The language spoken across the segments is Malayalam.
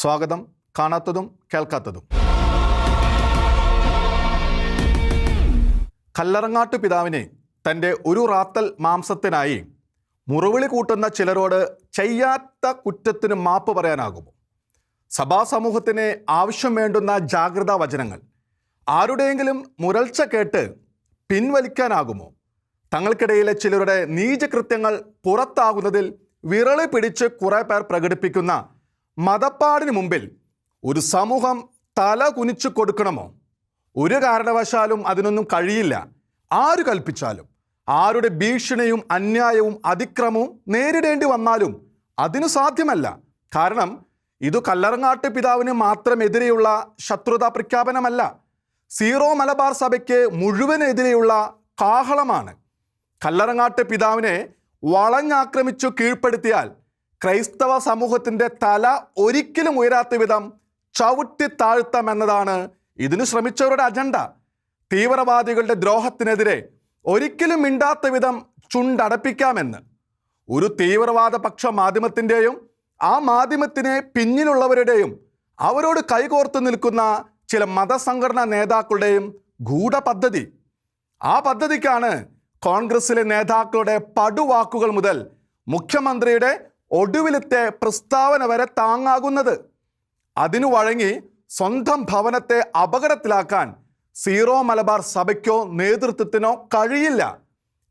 സ്വാഗതം. കാണാത്തതും കേൾക്കാത്തതും. കല്ലറങ്ങാട്ടു പിതാവിനെ തന്റെ ഒരു റാത്തൽ മാംസത്തിനായി മുറവിളി കൂട്ടുന്ന ചിലരോട് ചെയ്യാത്ത കുറ്റത്തിന് മാപ്പ് പറയാനാകുമോ? സഭാ സമൂഹത്തിന് ആവശ്യം വേണ്ടുന്ന ജാഗ്രതാ വചനങ്ങൾ ആരുടെയെങ്കിലും മുരൾച്ച കേട്ട് പിൻവലിക്കാനാകുമോ? തങ്ങൾക്കിടയിലെ ചിലരുടെ നീചകൃത്യങ്ങൾ പുറത്താകുന്നതിൽ വിരളി പിടിച്ച് കുറേ പേർ പ്രകടിപ്പിക്കുന്ന മതപ്പാടിന് മുമ്പിൽ ഒരു സമൂഹം തല കുനിച്ചു കൊടുക്കണമോ? ഒരു കാരണവശാലും അതിനൊന്നും കഴിയില്ല. ആര് കൽപ്പിച്ചാലും? ആരുടെ ഭീഷണിയും അന്യായവും അതിക്രമവും നേരിടേണ്ടി വന്നാലും അതിനു സാധ്യമല്ല. കാരണം ഇത് കല്ലറങ്ങാട്ട് പിതാവിന് മാത്രമെതിരെയുള്ള ശത്രുതാ പ്രഖ്യാപനമല്ല. സീറോ മലബാർ സഭയ്ക്ക് മുഴുവനെതിരെയുള്ള കാഹളമാണ്. കല്ലറങ്ങാട്ട് പിതാവിനെ വളഞ്ഞാക്രമിച്ചു കീഴ്പ്പെടുത്തിയാൽ ക്രൈസ്തവ സമൂഹത്തിന്റെ തല ഒരിക്കലും ഉയരാത്ത വിധം ചവിട്ടി താഴ്ത്താമെന്നതാണ് ഇതിനു ശ്രമിച്ചവരുടെ അജണ്ട. തീവ്രവാദികളുടെ ദ്രോഹത്തിനെതിരെ ഒരിക്കലും മിണ്ടാത്ത വിധം ചുണ്ടടപ്പിക്കാമെന്ന്. ഒരു തീവ്രവാദ പക്ഷ മാധ്യമത്തിന്റെയും ആ മാധ്യമത്തിനെ പിന്നിലുള്ളവരുടെയും അവരോട് കൈകോർത്ത് നിൽക്കുന്ന ചില മതസംഘടനാ നേതാക്കളുടെയും ഗൂഢപദ്ധതി. ആ പദ്ധതിക്കാണ് കോൺഗ്രസിലെ നേതാക്കളുടെ പടുവാക്കുകൾ മുതൽ മുഖ്യമന്ത്രിയുടെ ഒടുവിലത്തെ പ്രസ്താവന വരെ താങ്ങാകുന്നത്. അതിനു വഴങ്ങി സ്വന്തം ഭവനത്തെ അപകടത്തിലാക്കാൻ സീറോ മലബാർ സഭയ്ക്കോ നേതൃത്വത്തിനോ കഴിയില്ല.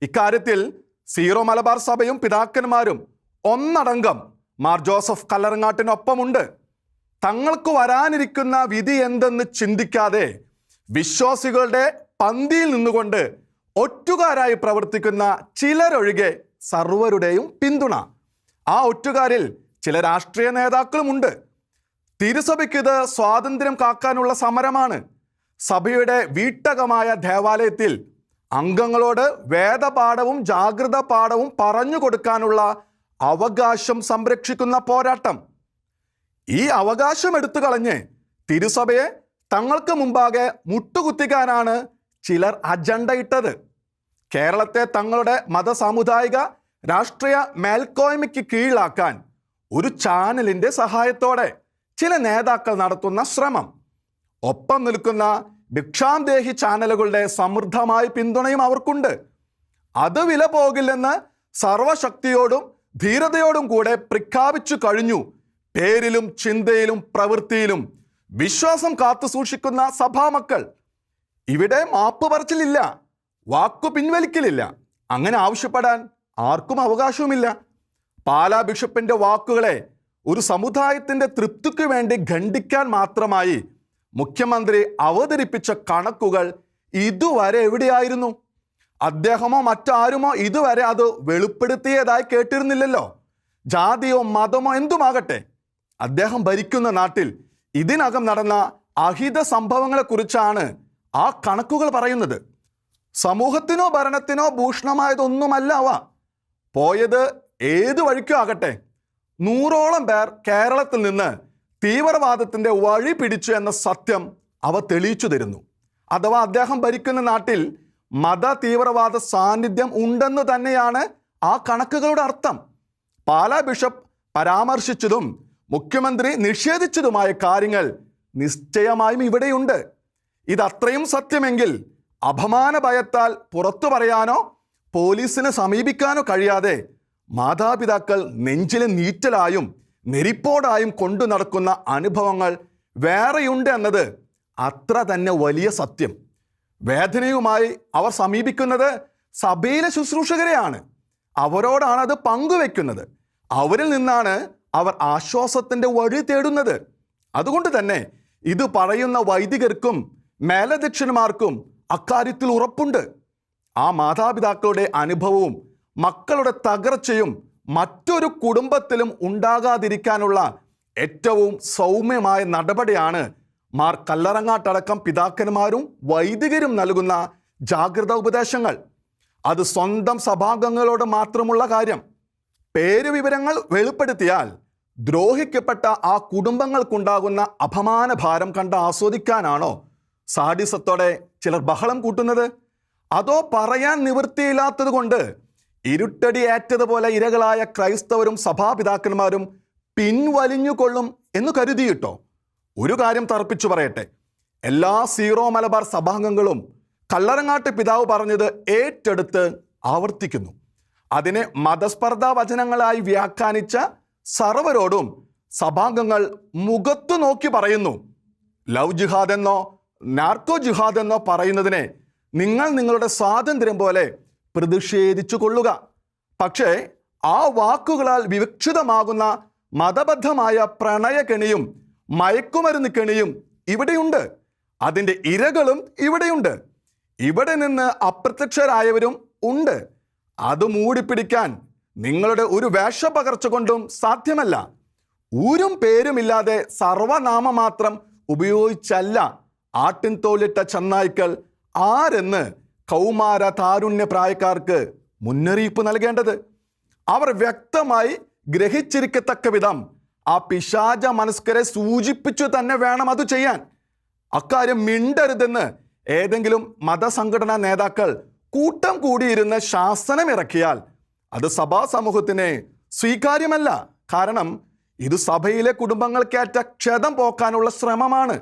ഇക്കാര്യത്തിൽ സീറോ മലബാർ സഭയും പിതാക്കന്മാരും ഒന്നടങ്കം മാർ ജോസഫ് കല്ലറങ്ങാട്ടിനൊപ്പമുണ്ട്. തങ്ങൾക്ക് വരാനിരിക്കുന്ന വിധി എന്തെന്ന് ചിന്തിക്കാതെ വിശ്വാസികളുടെ പന്തിയിൽ നിന്നുകൊണ്ട് ഒറ്റുകാരായി പ്രവർത്തിക്കുന്ന ചിലരൊഴികെ സർവരുടെയും പിന്തുണ. ആ ഒറ്റുകാരിൽ ചില രാഷ്ട്രീയ നേതാക്കളുമുണ്ട്. തിരുസഭയ്ക്ക് ഇത് സ്വാതന്ത്ര്യം കാക്കാനുള്ള സമരമാണ്. സഭയുടെ വീട്ടകമായ ദേവാലയത്തിൽ അംഗങ്ങളോട് വേദപാഠവും ജാഗ്രത പാഠവും പറഞ്ഞു കൊടുക്കാനുള്ള അവകാശം സംരക്ഷിക്കുന്ന പോരാട്ടം. ഈ അവകാശം എടുത്തു കളഞ്ഞ് തിരുസഭയെ തങ്ങൾക്ക് മുമ്പാകെ മുട്ടുകുത്തിക്കാനാണ് ചിലർ അജണ്ട ഇട്ടത് കേരളത്തെ തങ്ങളുടെ മതസാമുദായിക രാഷ്ട്രീയ മേൽക്കോയ്മയ്ക്ക് കീഴിലാക്കാൻ ഒരു ചാനലിന്റെ സഹായത്തോടെ ചില നേതാക്കൾ നടത്തുന്ന ശ്രമം. ഒപ്പം നിൽക്കുന്ന ഭിക്ഷാന്തേഹി ചാനലുകളുടെ സമൃദ്ധമായ പിന്തുണയും അവർക്കുണ്ട്. അത് വില പോകില്ലെന്ന് സർവശക്തിയോടും ധീരതയോടും കൂടെ പ്രഖ്യാപിച്ചു കഴിഞ്ഞു. പേരിലും ചിന്തയിലും പ്രവൃത്തിയിലും വിശ്വാസം കാത്തു സൂക്ഷിക്കുന്ന സഭാമക്കൾ ഇവിടെ മാപ്പ് പറച്ചിലില്ല വാക്കു പിൻവലിക്കലില്ല. അങ്ങനെ ആവശ്യപ്പെടാൻ ആർക്കും അവകാശവുമില്ല. പാലാ ബിഷപ്പിന്റെ വാക്കുകളെ ഒരു സമുദായത്തിന്റെ തൃപ്തിക്ക് വേണ്ടി ഖണ്ഡിക്കാൻ മാത്രമായി മുഖ്യമന്ത്രി അവതരിപ്പിച്ച കണക്കുകൾ ഇതുവരെ എവിടെയായിരുന്നു? അദ്ദേഹമോ മറ്റാരുമോ ഇതുവരെ അത് വെളിപ്പെടുത്തിയതായി കേട്ടിരുന്നില്ലല്ലോ. ജാതിയോ മതമോ എന്തുമാകട്ടെ. അദ്ദേഹം ഭരിക്കുന്ന നാട്ടിൽ ഇതിനകം നടന്ന അഹിത സംഭവങ്ങളെക്കുറിച്ചാണ് ആ കണക്കുകൾ പറയുന്നത്. സമൂഹത്തിനോ ഭരണത്തിനോ ഭൂഷണമായതൊന്നുമല്ല അവ. പോയത് ഏത് വഴിക്കും ആകട്ടെ. നൂറോളം പേർ കേരളത്തിൽ നിന്ന് തീവ്രവാദത്തിന്റെ വഴി പിടിച്ചു എന്ന സത്യം അവ തെളിയിച്ചു തരുന്നു. അഥവാ അദ്ദേഹം ഭരിക്കുന്ന നാട്ടിൽ മത തീവ്രവാദ സാന്നിധ്യം ഉണ്ടെന്ന് തന്നെയാണ് ആ കണക്കുകളുടെ അർത്ഥം. പാലാ ബിഷപ്പ് പരാമർശിച്ചതും മുഖ്യമന്ത്രി നിഷേധിച്ചതുമായ കാര്യങ്ങൾ നിശ്ചയമായും ഇവിടെയുണ്ട്. ഇതത്രയും സത്യമെങ്കിൽ അപമാന ഭയത്താൽ പുറത്തു പറയാനോ പോലീസിനെ സമീപിക്കാനോ കഴിയാതെ മാതാപിതാക്കൾ നെഞ്ചിലെ നീറ്റലായും നെരിപ്പോടായും കൊണ്ടു നടക്കുന്ന അനുഭവങ്ങൾ വേറെയുണ്ട് എന്നത് അത്ര തന്നെ വലിയ സത്യം. വേദനയുമായി അവർ സമീപിക്കുന്നത് സഭയിലെ ശുശ്രൂഷകരെയാണ്. അവരോടാണ് അത് പങ്കുവെക്കുന്നത്. അവരിൽ നിന്നാണ് അവർ ആശ്വാസത്തിന്റെ വഴി തേടുന്നത്. അതുകൊണ്ട് തന്നെ ഇത് പറയുന്ന വൈദികർക്കും മേലധ്യക്ഷന്മാർക്കും അക്കാര്യത്തിൽ ഉറപ്പുണ്ട്. ആ മാതാപിതാക്കളുടെ അനുഭവവും മക്കളുടെ തകർച്ചയും മറ്റൊരു കുടുംബത്തിലും ഉണ്ടാകാതിരിക്കാനുള്ള ഏറ്റവും സൗമ്യമായ നടപടിയാണ് മാർ കല്ലറങ്ങാട്ടടക്കം പിതാക്കന്മാരും വൈദികരും നൽകുന്ന ജാഗ്രത ഉപദേശങ്ങൾ. അത് സ്വന്തം സഭാംഗങ്ങളോട് മാത്രമുള്ള കാര്യം. പേര് വിവരങ്ങൾ വെളിപ്പെടുത്തിയാൽ ദ്രോഹിക്കപ്പെട്ട ആ കുടുംബങ്ങൾക്കുണ്ടാകുന്ന അപമാന ഭാരം കണ്ട് ആസ്വദിക്കാനാണോ സാഡിസത്തോടെ ചിലർ ബഹളം കൂട്ടുന്നത്? അതോ പറയാൻ നിവൃത്തിയില്ലാത്തത് കൊണ്ട് ഇരുട്ടടി ഏറ്റതുപോലെ ഇരകളായ ക്രൈസ്തവരും സഭാപിതാക്കന്മാരും പിൻവലിഞ്ഞുകൊള്ളും എന്ന് കരുതിയിട്ടോ? ഒരു കാര്യം തർപ്പിച്ചു പറയട്ടെ. എല്ലാ സീറോ മലബാർ സഭാംഗങ്ങളും കള്ളറങ്ങാട്ട് പിതാവ് പറഞ്ഞത് ഏറ്റെടുത്ത് ആവർത്തിക്കുന്നു. അതിനെ മതസ്പർദ്ധാ വചനങ്ങളായി വ്യാഖ്യാനിച്ച സർവരോടും സഭാംഗങ്ങൾ മുഖത്തു നോക്കി പറയുന്നു. ലവ് ജിഹാദ് എന്നോ നാർക്കോ ജിഹാദ് എന്നോ പറയുന്നതിനെ നിങ്ങൾ നിങ്ങളുടെ സ്വാതന്ത്ര്യം പോലെ പ്രതിഷേധിച്ചു കൊള്ളുക പക്ഷേ ആ വാക്കുകളാൽ വിവക്ഷിതമാകുന്ന മതബദ്ധമായ പ്രണയകെണിയും മയക്കുമരുന്ന് കെണിയും ഇവിടെയുണ്ട്. അതിന്റെ ഇരകളും ഇവിടെയുണ്ട്. ഇവിടെ നിന്ന് അപ്രത്യക്ഷരായവരും ഉണ്ട്. അത് മൂടിപ്പിടിക്കാൻ നിങ്ങളുടെ ഒരു വേഷപകർച്ച കൊണ്ടും സാധ്യമല്ല. ഊരും പേരുമില്ലാതെ സർവനാമം മാത്രം ഉപയോഗിച്ചല്ല ആട്ടിൻ തോലിട്ട ചെന്നായ്ക്കൾ ആരെന്ന് കൗമാര താരുണ്യ പ്രായക്കാർക്ക് മുന്നറിയിപ്പ് നൽകേണ്ടത്. അവർ വ്യക്തമായി ഗ്രഹിച്ചിരിക്കത്തക്ക വിധം ആ പിശാച മനസ്കരെ സൂചിപ്പിച്ചു തന്നെ വേണം അത് ചെയ്യാൻ. അക്കാര്യം മിണ്ടരുതെന്ന് ഏതെങ്കിലും മതസംഘടനാ നേതാക്കൾ കൂട്ടം കൂടിയിരുന്ന് ശാസനം ഇറക്കിയാൽ അത് സഭാ സമൂഹത്തിന് സ്വീകാര്യമല്ല. കാരണം ഇത് സഭയിലെ കുടുംബങ്ങൾക്കേറ്റ ക്ഷതം പോക്കാനുള്ള ശ്രമമാണ്.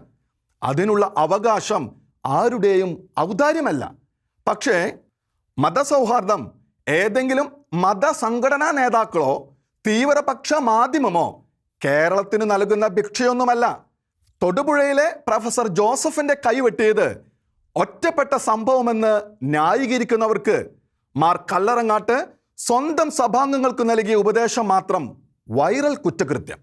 അതിനുള്ള അവകാശം ആരുടെയും ഔദാര്യമല്ല. പക്ഷേ മതസൗഹാർദ്ദം ഏതെങ്കിലും മതസംഘടനാ നേതാക്കളോ തീവ്രപക്ഷ മാധ്യമമോ കേരളത്തിന് നൽകുന്ന ഭിക്ഷയൊന്നുമല്ല. തൊടുപുഴയിലെ പ്രൊഫസർ ജോസഫിന്റെ കൈവെട്ടിയത് ഒറ്റപ്പെട്ട സംഭവമെന്ന് ന്യായീകരിക്കുന്നവർക്ക് മാർ കല്ലറങ്ങാട്ട് സ്വന്തം സഭാംഗങ്ങൾക്ക് നൽകിയ ഉപദേശം മാത്രം വൈറൽ കുറ്റകൃത്യം.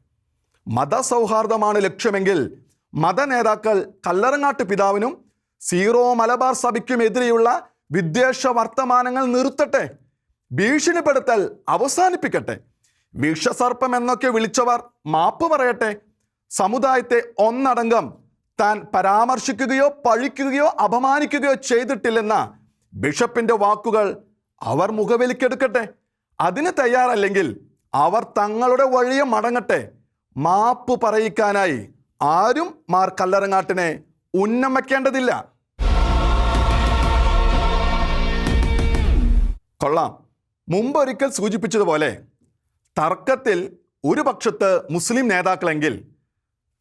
മതസൗഹാർദ്ദമാണ് ലക്ഷ്യമെങ്കിൽ മതനേതാക്കൾ കല്ലറങ്ങാട്ട് പിതാവിനും സീറോ മലബാർ സഭയ്ക്കുമെതിരെയുള്ള വിദ്വേഷ വർത്തമാനങ്ങൾ നിർത്തട്ടെ. ഭീഷണിപ്പെടുത്തൽ അവസാനിപ്പിക്കട്ടെ. വിഷസർപ്പം എന്നൊക്കെ വിളിച്ചവർ മാപ്പ് പറയട്ടെ. സമുദായത്തെ ഒന്നടങ്കം താൻ പരാമർശിക്കുകയോ പഴിക്കുകയോ അപമാനിക്കുകയോ ചെയ്തിട്ടില്ലെന്ന ബിഷപ്പിന്റെ വാക്കുകൾ അവർ മുഖവിലിക്കെടുക്കട്ടെ. അതിന് തയ്യാറല്ലെങ്കിൽ അവർ തങ്ങളുടെ വഴിയെ മടങ്ങട്ടെ. മാപ്പ് പറയിക്കാനായി ആരും മാർ കല്ലറങ്ങാട്ടിനെ ഉന്നം വയ്ക്കേണ്ടതില്ല. കൊള്ളാം. മുമ്പൊരിക്കൽ സൂചിപ്പിച്ചതുപോലെ തർക്കത്തിൽ ഒരു പക്ഷത്ത് മുസ്ലിം നേതാക്കളെങ്കിൽ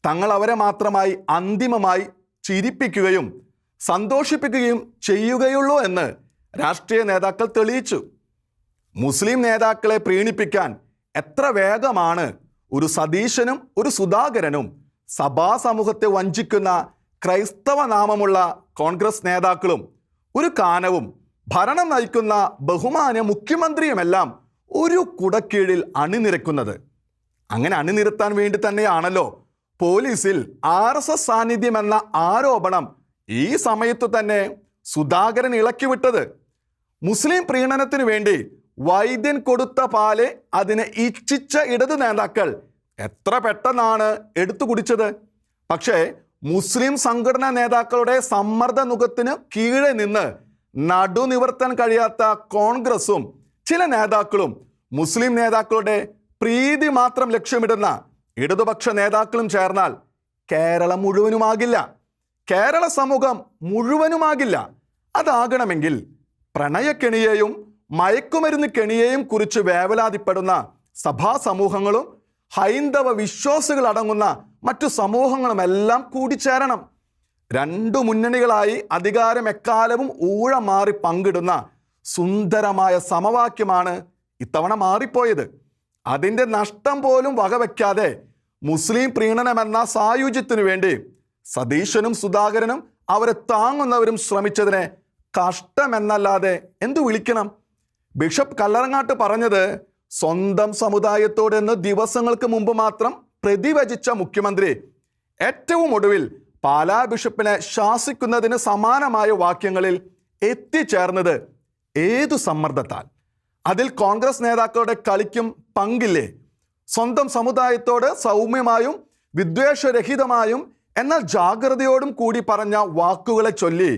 തങ്ങൾ അവരെ മാത്രമായി അന്തിമമായി ചിരിപ്പിക്കുകയും സന്തോഷിപ്പിക്കുകയും ചെയ്യുകയുള്ളൂ എന്ന് രാഷ്ട്രീയ നേതാക്കൾ തെളിയിച്ചു. മുസ്ലിം നേതാക്കളെ പ്രീണിപ്പിക്കാൻ എത്ര വേഗമാണ് ഒരു സതീശനും ഒരു സുധാകരനും സഭാ സമൂഹത്തെ വഞ്ചിക്കുന്ന ക്രൈസ്തവ നാമമുള്ള കോൺഗ്രസ് നേതാക്കളും ഒരു കാനവും ഭരണം നയിക്കുന്ന ബഹുമാന മുഖ്യമന്ത്രിയുമെല്ലാം ഒരു കുടക്കീഴിൽ അണിനിരക്കുന്നത്. അങ്ങനെ അണിനിരത്താൻ വേണ്ടി തന്നെയാണല്ലോ പോലീസിൽ ആർ എസ് എസ് സാന്നിധ്യം എന്ന ആരോപണം ഈ സമയത്ത് തന്നെ സുധാകരൻ ഇളക്കിവിട്ടത്. മുസ്ലിം പ്രീണനത്തിനു വേണ്ടി വൈദ്യൻ കൊടുത്ത പാൽ അതിനെ ഇച്ഛിച്ച ഇടത് നേതാക്കൾ എത്ര പെട്ടെന്നാണ് എടുത്തു കുടിച്ചത്. പക്ഷേ മുസ്ലിം സംഘടനാ നേതാക്കളുടെ സമ്മർദ്ദ മുഖത്തിന് കീഴെ നിന്ന് നടുനിവർത്താൻ കഴിയാത്ത കോൺഗ്രസും ചില നേതാക്കളും മുസ്ലിം നേതാക്കളുടെ പ്രീതി മാത്രം ലക്ഷ്യമിടുന്ന ഇടതുപക്ഷ നേതാക്കളും ചേർന്നാൽ കേരളം മുഴുവനുമാകില്ല. കേരള സമൂഹം മുഴുവനുമാകില്ല. അതാകണമെങ്കിൽ പ്രണയക്കെണിയെയും മയക്കുമരുന്ന് കെണിയെയും കുറിച്ച് വേവലാതിപ്പെടുന്ന സഭാ സമൂഹങ്ങളും ഹൈന്ദവ വിശ്വാസികൾ അടങ്ങുന്ന മറ്റു സമൂഹങ്ങളുമെല്ലാം കൂടിച്ചേരണം. രണ്ടു മുന്നണികളായി അധികാരം എക്കാലവും ഊഴ മാറി പങ്കിടുന്ന സുന്ദരമായ സമവാക്യമാണ് ഇത്തവണ മാറിപ്പോയത്. അതിന്റെ നഷ്ടം പോലും വകവെക്കാതെ മുസ്ലിം പ്രീണനമെന്ന സായുജ്യത്തിനു വേണ്ടി സതീശനും സുധാകരനും അവരെ താങ്ങുന്നവരും ശ്രമിച്ചതിനെ കഷ്ടമെന്നല്ലാതെ എന്തു വിളിക്കണം? ബിഷപ്പ് കല്ലറങ്ങാട്ട് പറഞ്ഞത് സ്വന്തം സമുദായത്തോട് എന്ന് ദിവസങ്ങൾക്ക് മുമ്പ് മാത്രം പ്രതിവചിച്ച മുഖ്യമന്ത്രി ഏറ്റവും ഒടുവിൽ പാലാ ബിഷപ്പിനെ ശാസിക്കുന്നതിന് സമാനമായ വാക്യങ്ങളിൽ എത്തിച്ചേർന്നത് ഏതു സമ്മർദ്ദത്താൽ? അതിൽ കോൺഗ്രസ് നേതാക്കളുടെ കളിക്കും പങ്കില്ലേ? സ്വന്തം സമുദായത്തോട് സൗമ്യമായും വിദ്വേഷരഹിതമായും എന്നാൽ ജാഗ്രതയോടും കൂടി പറഞ്ഞ വാക്കുകളെ ചൊല്ലി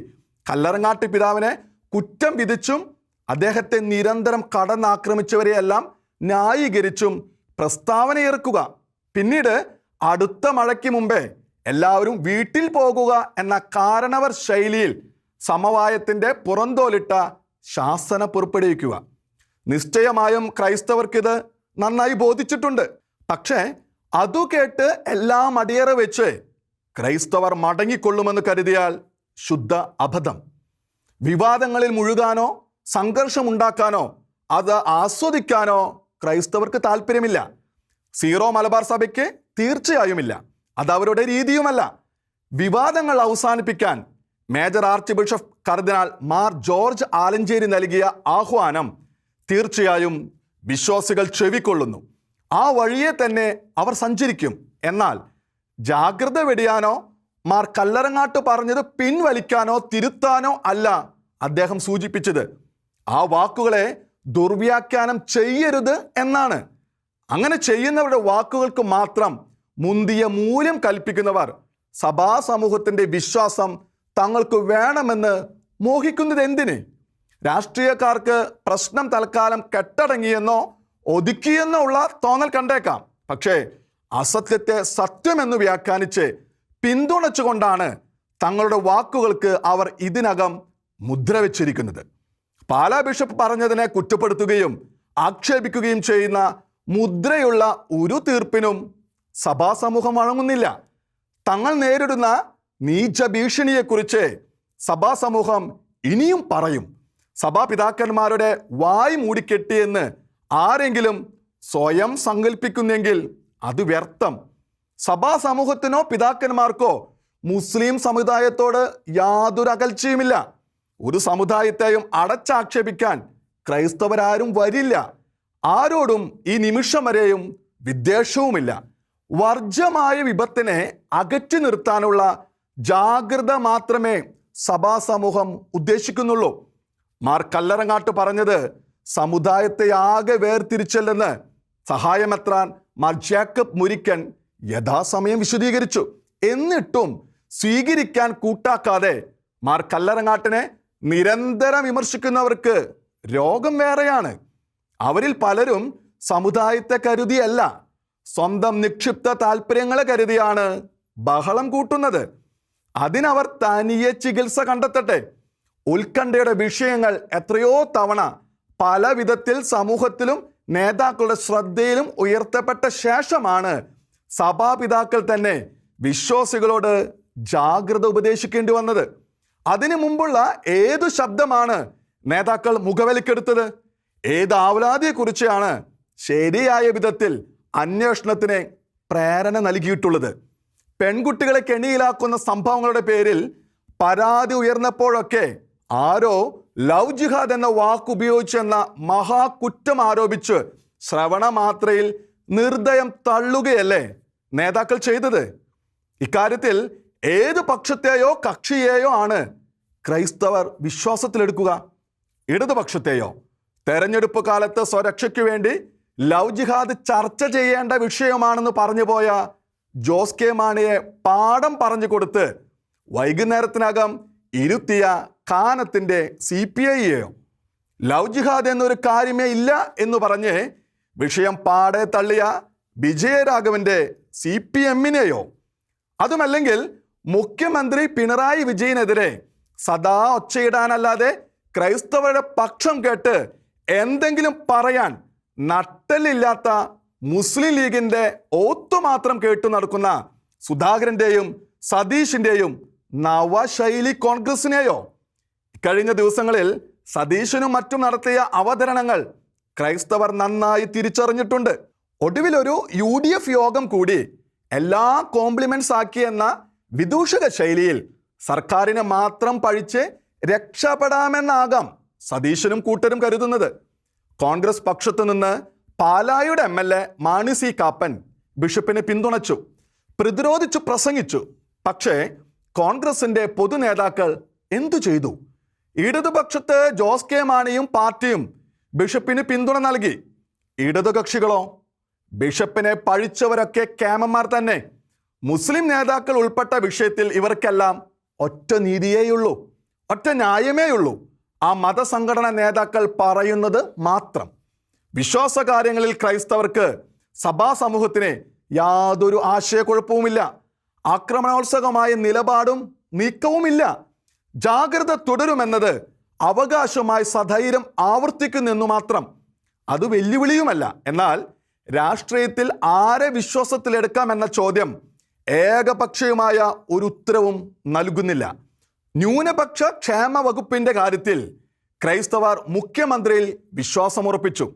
കല്ലറങ്ങാട്ട് പിതാവിനെ കുറ്റം വിധിച്ചും അദ്ദേഹത്തെ നിരന്തരം കടന്നാക്രമിച്ചവരെയെല്ലാം ന്യായീകരിച്ചും പ്രസ്താവനയിറക്കുക. പിന്നീട് അടുത്ത മഴയ്ക്ക് മുമ്പേ എല്ലാവരും വീട്ടിൽ പോകുക എന്ന കാരണവർ ശൈലിയിൽ സമവായത്തിന്റെ പുറന്തോലിട്ട ശാസന പുറപ്പെടുവിക്കുക. നിശ്ചയമായും ക്രൈസ്തവർക്കിത് നന്നായി ബോധിച്ചിട്ടുണ്ട്. പക്ഷേ അതു കേട്ട് എല്ലാം അടിയറ വെച്ച് ക്രൈസ്തവർ മടങ്ങിക്കൊള്ളുമെന്ന് കരുതിയാൽ ശുദ്ധ അബദ്ധം. വിവാദങ്ങളിൽ മുഴുകാനോ സംഘർഷമുണ്ടാക്കാനോ അത് ആസ്വദിക്കാനോ ക്രൈസ്തവർക്ക് താല്പര്യമില്ല. സീറോ മലബാർ സഭയ്ക്ക് തീർച്ചയായുമില്ല. അത് അവരുടെ രീതിയുമല്ല. വിവാദങ്ങൾ അവസാനിപ്പിക്കാൻ മേജർ ആർച്ച് ബിഷപ്പ് കർദിനാൾ മാർ ജോർജ് ആലഞ്ചേരി നൽകിയ ആഹ്വാനം തീർച്ചയായും വിശ്വാസികൾ ചെവിക്കൊള്ളുന്നു. ആ വഴിയെ തന്നെ അവർ സഞ്ചരിക്കും. എന്നാൽ ജാഗ്രത വെടിയാനോ മാർ കല്ലറങ്ങാട്ട് പറഞ്ഞത് പിൻവലിക്കാനോ തിരുത്താനോ അല്ല അദ്ദേഹം സൂചിപ്പിച്ചത്. ആ വാക്കുകളെ ദുർവ്യാഖ്യാനം ചെയ്യരുത് എന്നാണ്. അങ്ങനെ ചെയ്യുന്നവരുടെ വാക്കുകൾക്ക് മാത്രം മുന്തിയ മൂല്യം കൽപ്പിക്കുന്നവർ സഭാ സമൂഹത്തിന്റെ വിശ്വാസം തങ്ങൾക്ക് വേണമെന്ന് മോഹിക്കുന്നത് എന്തിന്? രാഷ്ട്രീയക്കാർക്ക് പ്രശ്നം തൽക്കാലം കെട്ടടങ്ങിയെന്നോ ഒതുക്കിയെന്നോ ഉള്ള തോന്നൽ കണ്ടേക്കാം. പക്ഷേ അസത്യത്തെ സത്യമെന്ന് വ്യാഖ്യാനിച്ച് പിന്തുണച്ചുകൊണ്ടാണ് തങ്ങളുടെ വാക്കുകൾക്ക് അവർ ഇതിനകം മുദ്ര വെച്ചിരിക്കുന്നത്. പാലാ ബിഷപ്പ് പറഞ്ഞതിനെ കുറ്റപ്പെടുത്തുകയും ആക്ഷേപിക്കുകയും ചെയ്യുന്ന മുദ്രയുള്ള ഒരു തീർപ്പിനും സഭാസമൂഹം വഴങ്ങുന്നില്ല. തങ്ങൾ നേരിടുന്ന നീച്ച ഭീഷണിയെക്കുറിച്ച് സഭാസമൂഹം ഇനിയും പറയും. സഭാപിതാക്കന്മാരുടെ വായ് മൂടിക്കെട്ടിയെന്ന് ആരെങ്കിലും സ്വയം സങ്കല്പിക്കുന്നെങ്കിൽ അത് വ്യർത്ഥം. സഭാ സമൂഹത്തിനോ പിതാക്കന്മാർക്കോ മുസ്ലിം സമുദായത്തോട് യാതൊരു അകൽച്ചയുമില്ല. ഒരു സമുദായത്തെയും അടച്ചാക്ഷേപിക്കാൻ ക്രൈസ്തവരാരും വരില്ല. ആരോടും ഈ നിമിഷം വരെയും വിദ്വേഷവുമില്ല. വർജ്യമായ വിപത്തിനെ അകറ്റി നിർത്താനുള്ള ജാഗ്രത മാത്രമേ സഭാ സമൂഹം ഉദ്ദേശിക്കുന്നുള്ളൂ. മാർ കല്ലറങ്ങാട്ട് പറഞ്ഞത് സമുദായത്തെ ആകെ വേർതിരിച്ചല്ലെന്ന് സഹായമെത്രാൻ മാർ ജേക്കബ് മുരിക്കൻ യഥാസമയം വിശദീകരിച്ചു. എന്നിട്ടും സ്വീകരിക്കാൻ കൂട്ടാക്കാതെ മാർ കല്ലറങ്ങാട്ടിനെ നിരന്തരം വിമർശിക്കുന്നവർക്ക് രോഗം വേറെയാണ്. അവരിൽ പലരും സമുദായത്തെ കരുതിയല്ല. സ്വന്തം നിക്ഷിപ്ത താല്പര്യങ്ങളെ കരുതിയാണ് ബഹളം കൂട്ടുന്നത്. അതിനവർ തനിയെ ചികിത്സ കണ്ടെത്തട്ടെ. ഉത്കണ്ഠയുടെ വിഷയങ്ങൾ എത്രയോ തവണ പല വിധത്തിൽ സമൂഹത്തിലും നേതാക്കളുടെ ശ്രദ്ധയിലും ഉയർത്തപ്പെട്ട ശേഷമാണ് സഭാപിതാക്കൾ തന്നെ വിശ്വാസികളോട് ജാഗ്രത ഉപദേശിക്കേണ്ടി വന്നത്. അതിനു മുമ്പുള്ള ഏതു ശബ്ദമാണ് നേതാക്കൾ മുഖവലിക്കെടുത്തത്? ഏത് ആവലാതിയെക്കുറിച്ചാണ് ശരിയായ വിധത്തിൽ അന്വേഷണത്തിന് പ്രേരണ നൽകിയിട്ടുള്ളത്? പെൺകുട്ടികളെ കെണിയിലാക്കുന്ന സംഭവങ്ങളുടെ പേരിൽ പരാതി ഉയർന്നപ്പോഴൊക്കെ ആരോ ലവ് ജിഹാദ് എന്ന വാക്ക് ഉപയോഗിച്ചെന്ന മഹാകുറ്റം ആരോപിച്ച് ശ്രവണ മാത്രയിൽ നിർദ്ദയം തള്ളുകയല്ലേ നേതാക്കൾ ചെയ്തത്? ഇക്കാര്യത്തിൽ ഏത് പക്ഷത്തെയോ കക്ഷിയെയോ ആണ് ക്രൈസ്തവർ വിശ്വാസത്തിലെടുക്കുക. ഇടതുപക്ഷത്തെയോ തെരഞ്ഞെടുപ്പ് കാലത്ത് സ്വരക്ഷയ്ക്ക് വേണ്ടി ലവ് ജിഹാദ് ചർച്ച ചെയ്യേണ്ട വിഷയമാണെന്ന് പറഞ്ഞു പോയ ജോസ് കെ മാണിയെ പാഠം പറഞ്ഞു കൊടുത്ത് വൈകുന്നേരത്തിനകം ഇരുത്തിയ കാനത്തിന്റെ സി പി ഐയെയോ. ലവ് ജിഹാദ് എന്നൊരു കാര്യമേ ഇല്ല എന്ന് പറഞ്ഞ് വിഷയം പാടെ തള്ളിയ വിജയരാഘവന്റെ സി പി എമ്മിനെയോ. അതുമല്ലെങ്കിൽ മുഖ്യമന്ത്രി പിണറായി വിജയനെതിരെ സദാ ഒച്ചയിടാനല്ലാതെ ക്രൈസ്തവരുടെ പക്ഷം കേട്ട് എന്തെങ്കിലും പറയാൻ നട്ടലില്ലാത്ത മുസ്ലിം ലീഗിന്റെ ഓത്തു മാത്രം കേട്ടു നടക്കുന്ന സുധാകരന്റെയും സതീഷിന്റെയും നവശൈലി കോൺഗ്രസിനെയോ? കഴിഞ്ഞ ദിവസങ്ങളിൽ സതീശനും മറ്റും നടത്തിയ അവതരണങ്ങൾ ക്രൈസ്തവർ നന്നായി തിരിച്ചറിഞ്ഞിട്ടുണ്ട്. ഒടുവിൽ ഒരു യു ഡി എഫ് യോഗം കൂടി എല്ലാ കോംപ്ലിമെന്റ്സ് ആക്കിയെന്ന വിദൂഷക ശൈലിയിൽ സർക്കാരിനെ മാത്രം പഴിച്ച് രക്ഷപ്പെടാമെന്നാകാം സതീശനും കൂട്ടരും കരുതുന്നത്. കോൺഗ്രസ് പക്ഷത്തു നിന്ന് പാലായുടെ M L A Mani C Kappan ബിഷപ്പിനെ പിന്തുണച്ചു പ്രതിരോധിച്ചു പ്രസംഗിച്ചു. പക്ഷേ കോൺഗ്രസിന്റെ പൊതു നേതാക്കൾ എന്തു ചെയ്തു? ഇടതുപക്ഷത്ത് ജോസ് കെ മാണിയും പാർട്ടിയും ബിഷപ്പിന് പിന്തുണ നൽകി. ഇടതുകക്ഷികളോ? ബിഷപ്പിനെ പഴിച്ചവരൊക്കെ ക്യാമന്മാർ തന്നെ. മുസ്ലിം നേതാക്കൾ ഉൾപ്പെട്ട വിഷയത്തിൽ ഇവർക്കെല്ലാം ഒറ്റ നീതിയേയുള്ളൂ ഒറ്റ ന്യായമേയുള്ളൂ. ആ മതസംഘടന നേതാക്കൾ പറയുന്നത് മാത്രം. വിശ്വാസ കാര്യങ്ങളിൽ ക്രൈസ്തവർക്ക് സഭാ സമൂഹത്തിന് യാതൊരു ആശയക്കുഴപ്പവുമില്ല. ആക്രമണോത്സവമായ നിലപാടും നീക്കവുമില്ല. ജാഗ്രത തുടരുമെന്നത് അവകാശമായി സധൈര്യം ആവർത്തിക്കുന്നെന്നു മാത്രം. അത് വെല്ലുവിളിയുമല്ല. എന്നാൽ രാഷ്ട്രീയത്തിൽ ആരെ വിശ്വാസത്തിലെടുക്കാം എന്ന ചോദ്യം ഏകപക്ഷീയമായ ഒരു ഉത്തരവും നൽകുന്നില്ല. ന്യൂനപക്ഷ ക്ഷേമ വകുപ്പിന്റെ കാര്യത്തിൽ ക്രൈസ്തവർ മുഖ്യമന്ത്രിയിൽ വിശ്വാസമുറപ്പിച്ചു.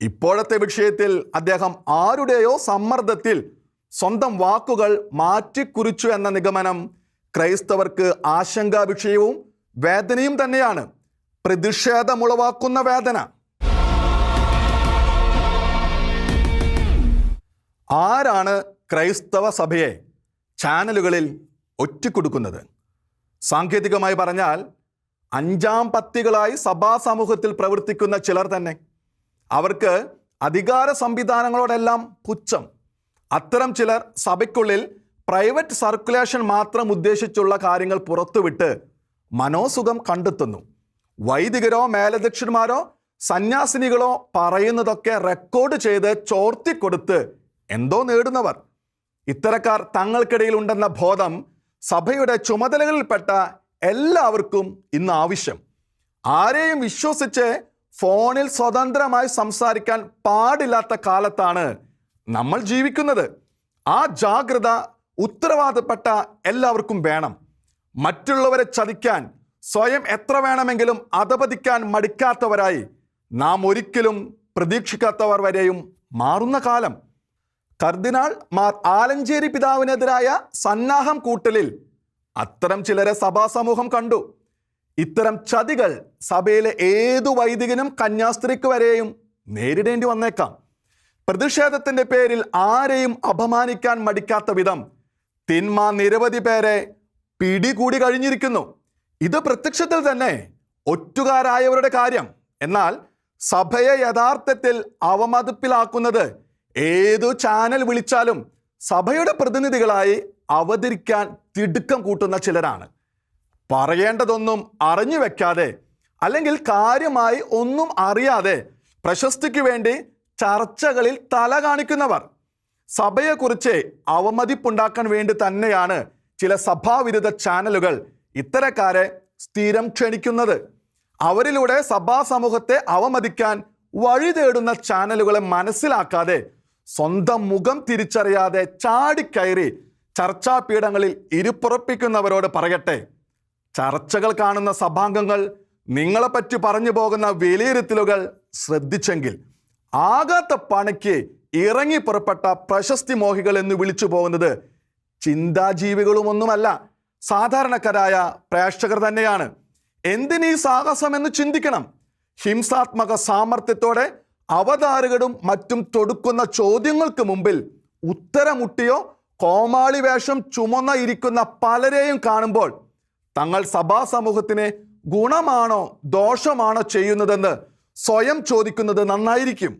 ഇപ്പോഴത്തെ വിഷയത്തിൽ അദ്ദേഹം ആരുടെയോ സമ്മർദ്ദത്തിൽ സ്വന്തം വാക്കുകൾ മാറ്റിക്കുറിച്ചു എന്ന നിഗമനം ക്രൈസ്തവർക്ക് ആശങ്കാ വിഷയവും വേദനയും തന്നെയാണ്. പ്രതിഷേധമുളവാക്കുന്ന വേദന. ആരാണ് ക്രൈസ്തവ സഭയെ ചാനലുകളിൽ ഒറ്റിക്കൊടുക്കുന്നത്. സാങ്കേതികമായി പറഞ്ഞാൽ അഞ്ചാം പത്തികളായി സഭാ സമൂഹത്തിൽ പ്രവർത്തിക്കുന്ന ചിലർ തന്നെ. അവർക്ക് അധികാര സംവിധാനങ്ങളോടെല്ലാം പുച്ഛം. അത്തരം ചിലർ സഭയ്ക്കുള്ളിൽ പ്രൈവറ്റ് സർക്കുലേഷൻ മാത്രം ഉദ്ദേശിച്ചുള്ള കാര്യങ്ങൾ പുറത്തുവിട്ട് മനോസുഖം കണ്ടെത്തുന്നു. വൈദികരോ മേലധ്യക്ഷന്മാരോ സന്യാസിനികളോ പറയുന്നതൊക്കെ റെക്കോർഡ് ചെയ്ത് ചോർത്തിക്കൊടുത്ത് എന്തോ നേടുന്നവർ. ഇത്തരക്കാർ തങ്ങൾക്കിടയിൽ ഉണ്ടെന്ന ബോധം സഭയുടെ ചുമതലകളിൽപ്പെട്ട എല്ലാവർക്കും ഇന്ന് ആവശ്യം. ആരെയും വിശ്വസിച്ച് ഫോണിൽ സ്വതന്ത്രമായി സംസാരിക്കാൻ പാടില്ലാത്ത കാലത്താണ് നമ്മൾ ജീവിക്കുന്നത്. ആ ജാഗ്രത ഉത്തരവാദപ്പെട്ട എല്ലാവർക്കും വേണം. മറ്റുള്ളവരെ ചതിക്കാൻ സ്വയം എത്ര വേണമെങ്കിലും അധപതിക്കാൻ മടിക്കാത്തവരായി നാം ഒരിക്കലും പ്രതീക്ഷിക്കാത്തവർ വരെയും മാറുന്ന കാലം. കർദിനാൾ മാർ ആലഞ്ചേരി പിതാവിനെതിരായ സന്നാഹം കൂട്ടലിൽ അത്തരം ചിലരെ സഭാസമൂഹം കണ്ടു. ഇത്തരം ചതികൾ സഭയിലെ ഏതു വൈദികനും കന്യാസ്ത്രീക്ക് വരെയും നേരിടേണ്ടി വന്നേക്കാം. പ്രതിഷേധത്തിന്റെ പേരിൽ ആരെയും അപമാനിക്കാൻ മടിക്കാത്ത വിധം തിന്മ നിരവധി പേരെ പിടികൂടി കഴിഞ്ഞിരിക്കുന്നു. ഇത് പ്രത്യക്ഷത്തിൽ തന്നെ ഒറ്റുകാരായവരുടെ കാര്യം. എന്നാൽ സഭയെ യഥാർത്ഥത്തിൽ അവമതിപ്പിലാക്കുന്നത് ഏതു ചാനൽ വിളിച്ചാലും സഭയുടെ പ്രതിനിധികളായി അവതരിക്കാൻ തിടുക്കം കൂട്ടുന്ന ചിലരാണ്. പറയേണ്ടതൊന്നും അറിഞ്ഞു വെക്കാതെ അല്ലെങ്കിൽ കാര്യമായി ഒന്നും അറിയാതെ പ്രശസ്തിക്ക് വേണ്ടി ചർച്ചകളിൽ തല കാണിക്കുന്നവർ. സഭയെക്കുറിച്ച് അവമതിപ്പുണ്ടാക്കാൻ വേണ്ടി തന്നെയാണ് ചില സഭാവിരുദ്ധ ചാനലുകൾ ഇത്തരക്കാരെ സ്ഥിരം ക്ഷണിക്കുന്നത്. അവരിലൂടെ സഭാ സമൂഹത്തെ അവമതിക്കാൻ വഴി തേടുന്ന ചാനലുകളെ മനസ്സിലാക്കാതെ സ്വന്തം മുഖം തിരിച്ചറിയാതെ ചാടിക്കയറി ചർച്ചാപീഠങ്ങളിൽ ഇരുപ്പുറപ്പിക്കുന്നവരോട് പറയട്ടെ. ചർച്ചകൾ കാണുന്ന സഭാംഗങ്ങൾ നിങ്ങളെപ്പറ്റി പറഞ്ഞു പോകുന്ന വിലയിരുത്തലുകൾ ശ്രദ്ധിച്ചെങ്കിൽ ആകാത്ത പണിക്ക് ഇറങ്ങി പുറപ്പെട്ട പ്രശസ്തി മോഹികൾ എന്ന് വിളിച്ചു പോകുന്നത് ചിന്താജീവികളുമൊന്നുമല്ല. സാധാരണക്കാരായ പ്രേക്ഷകർ തന്നെയാണ്. എന്തിനീ സാഹസം എന്ന് ചിന്തിക്കണം. ഹിംസാത്മക സാമർത്ഥ്യത്തോടെ അവതാരകരും മറ്റും തൊടുക്കുന്ന ചോദ്യങ്ങൾക്ക് മുമ്പിൽ ഉത്തരമുട്ടിയോ കോമാളി വേഷം ചുമന്ന ഇരിക്കുന്ന പലരെയും കാണുമ്പോൾ തങ്ങൾ സഭാ സമൂഹത്തിന് ഗുണമാണോ ദോഷമാണോ ചെയ്യുന്നതെന്ന് സ്വയം ചോദിക്കുന്നത് നന്നായിരിക്കും.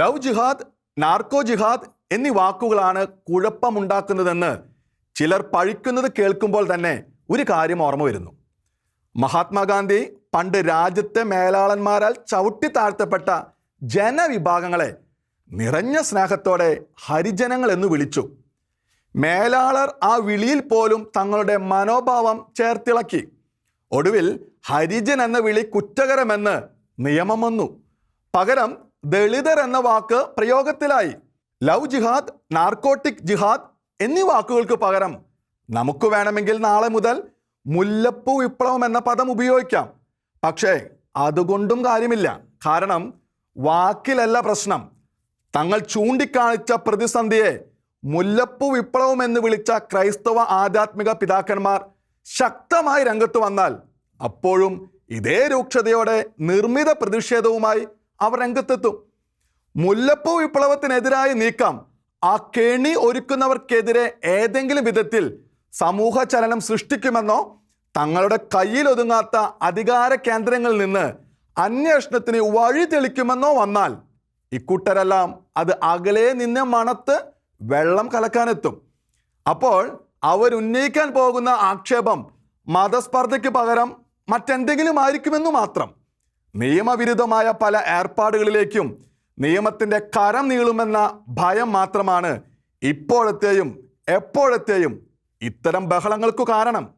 ലവ് ജിഹാദ് നാർക്കോ ജിഹാദ് എന്നീ വാക്കുകളാണ് കുഴപ്പമുണ്ടാക്കുന്നതെന്ന് ചിലർ പഴിക്കുന്നത് കേൾക്കുമ്പോൾ തന്നെ ഒരു കാര്യം ഓർമ്മ വരുന്നു. മഹാത്മാഗാന്ധി പണ്ട് രാജ്യത്തെ മേലാളന്മാരാൽ ചവിട്ടി താഴ്ത്തപ്പെട്ട ജനവിഭാഗങ്ങളെ നിറഞ്ഞ സ്നേഹത്തോടെ ഹരിജനങ്ങൾ എന്ന് വിളിച്ചു. മേലാളർ ആ വിളിയിൽ പോലും തങ്ങളുടെ മനോഭാവം ചേർത്തിളക്കി. ഒടുവിൽ ഹരിജൻ എന്ന വിളി കുറ്റകരമെന്ന് നിയമം വന്നു. പകരം ദളിതർ എന്ന വാക്ക് പ്രയോഗത്തിലായി. ലവ് ജിഹാദ് നാർക്കോട്ടിക് ജിഹാദ് എന്നീ വാക്കുകൾക്ക് പകരം നമുക്ക് വേണമെങ്കിൽ നാളെ മുതൽ മുല്ലപ്പൂ വിപ്ലവം എന്ന പദം ഉപയോഗിക്കാം. പക്ഷേ അതുകൊണ്ടും കാര്യമില്ല. കാരണം വാക്കിലല്ല പ്രശ്നം. തങ്ങൾ ചൂണ്ടിക്കാണിച്ച പ്രതിസന്ധിയെ മുല്ലപ്പൂ വിപ്ലവം എന്ന് വിളിച്ച ക്രൈസ്തവ ആധ്യാത്മിക പിതാക്കന്മാർ ശക്തമായി രംഗത്ത് വന്നാൽ അപ്പോഴും ഇതേ രൂക്ഷതയോടെ നിർമ്മിത പ്രതിഷേധവുമായി അവർ രംഗത്തെത്തും. മുല്ലപ്പൂ വിപ്ലവത്തിനെതിരായി നീക്കം ആ കെണി ഒരുക്കുന്നവർക്കെതിരെ ഏതെങ്കിലും വിധത്തിൽ സമൂഹ ചലനം സൃഷ്ടിക്കുമെന്നോ തങ്ങളുടെ കയ്യിൽ ഒതുങ്ങാത്ത അധികാര കേന്ദ്രങ്ങളിൽ നിന്ന് അന്വേഷണത്തിന് വഴി തെളിക്കുമെന്നോ വന്നാൽ ഇക്കൂട്ടരെല്ലാം അത് അകലെ നിന്ന് മണത്ത് വെള്ളം കലക്കാനെത്തും. അപ്പോൾ അവരുന്നയിക്കാൻ പോകുന്ന ആക്ഷേപം മതസ്പർദ്ധയ്ക്ക് പകരം മറ്റെന്തെങ്കിലും ആയിരിക്കുമെന്നു മാത്രം. നിയമവിരുദ്ധമായ പല ഏർപ്പാടുകളിലേക്കും നിയമത്തിന്റെ കരം നീളുമെന്ന ഭയം മാത്രമാണ് ഇപ്പോഴത്തെയും എപ്പോഴത്തെയും ഇത്തരം ബഹളങ്ങൾക്കു കാരണം.